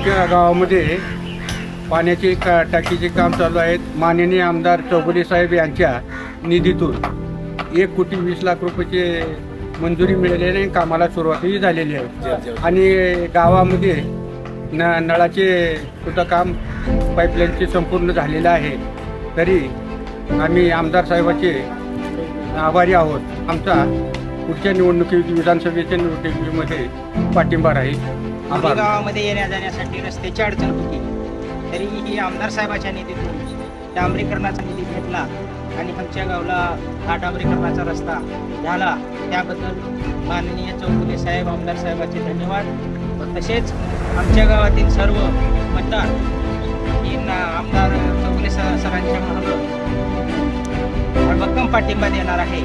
आमच्या गावामध्ये पाण्याची का टाकीचे काम चालू आहेत. माननीय आमदार चौगुले साहेब यांच्या निधीतून एक कोटी वीस लाख रुपयाचे मंजुरी मिळालेली कामाला सुरुवातही झालेली आहे. आणि गावामध्ये न नळाचे सुद्धा काम पाईपलाईनचे संपूर्ण झालेलं आहे. तरी आम्ही आमदार साहेबाचे आभारी आहोत. आमचा पुढच्या निवडणुकीत विधानसभेच्या निवडणुकीमध्ये पाठिंबा राहील. आम्ही गावामध्ये येण्या जाण्यासाठी रस्त्याची अडचण होती. तरीही आमदार साहेबाच्या निधीतून डांबरीकरणाचा निधी भेटला आणि आमच्या गावला हा डांबरीकरणाचा रस्ता झाला. त्याबद्दल माननीय चौगुले साहेब आमदार साहेबाचे धन्यवाद. तसेच आमच्या गावातील सर्व मतदार यांना आमदार चौगुले सरांच्या मागं भक्कम पाठिंबा देणार आहे.